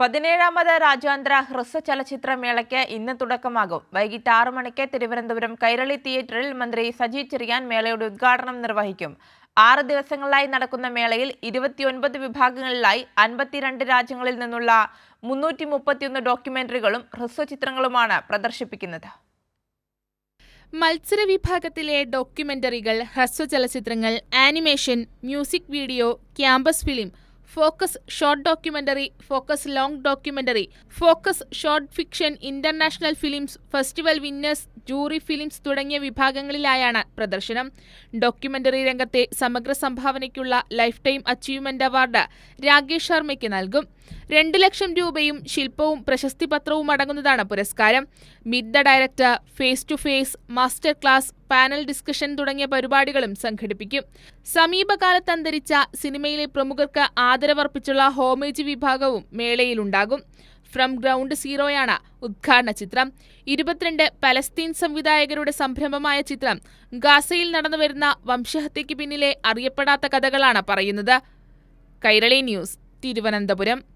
പതിനേഴാമത് രാജ്യാന്തര ഹ്രസ്വ ചലച്ചിത്ര മേളയ്ക്ക് ഇന്ന് തുടക്കമാകും. വൈകിട്ട് ആറു മണിക്ക് തിരുവനന്തപുരം കൈരളി തിയേറ്ററിൽ മന്ത്രി സജി ചെറിയാൻ മേളയുടെ ഉദ്ഘാടനം നിർവഹിക്കും. ആറ് ദിവസങ്ങളിലായി നടക്കുന്ന മേളയിൽ ഇരുപത്തിയൊൻപത് വിഭാഗങ്ങളിലായി അൻപത്തിരണ്ട് രാജ്യങ്ങളിൽ നിന്നുള്ള മുന്നൂറ്റി മുപ്പത്തിയൊന്ന് ഡോക്യുമെന്ററികളും ഹ്രസ്വ ചിത്രങ്ങളുമാണ് പ്രദർശിപ്പിക്കുന്നത്. മത്സര വിഭാഗത്തിലെ ഡോക്യുമെന്ററികൾ ഹ്രസ്വ ചലച്ചിത്രങ്ങൾ animation music video campus film focus short documentary focus long documentary focus short fiction international films festival winners jury films തുടങ്ങിയ വിഭാഗങ്ങളിലായാണ് പ്രദർശനം. ഡോക്യുമെന്ററി രംഗത്തെ സമഗ്ര സംഭാവനയ്ക്കുള്ള lifetime achievement award Rakesh ശർമ്മയ്ക്ക് നൽകും. രണ്ട് ലക്ഷം രൂപയും ശില്പവും പ്രശസ്തി പത്രവും അടങ്ങുന്നതാണ് പുരസ്കാരം. Meet the director face to face master class panel discussion തുടങ്ങിയ പരിപാടികളും സംഘടിപ്പിക്കും. സമീപകാലത്ത് അന്തരിച്ച സിനിമയിലെ പ്രമുഖർക്ക് ആദരവർപ്പിച്ചുള്ള ഹോമേജ് വിഭാഗവും മേളയിലുണ്ടാകും. ഫ്രം ഗ്രൗണ്ട് സീറോയാണ് ഉദ്ഘാടന ചിത്രം. ഇരുപത്തിരണ്ട് പലസ്തീൻ സംവിധായകരുടെ സംരംഭമായ ചിത്രം ഗാസയിൽ നടന്നുവരുന്ന വംശഹത്യയ്ക്ക് പിന്നിലെ അറിയപ്പെടാത്ത കഥകളാണ് പറയുന്നത്. കൈരളി ന്യൂസ് തിരുവനന്തപുരം.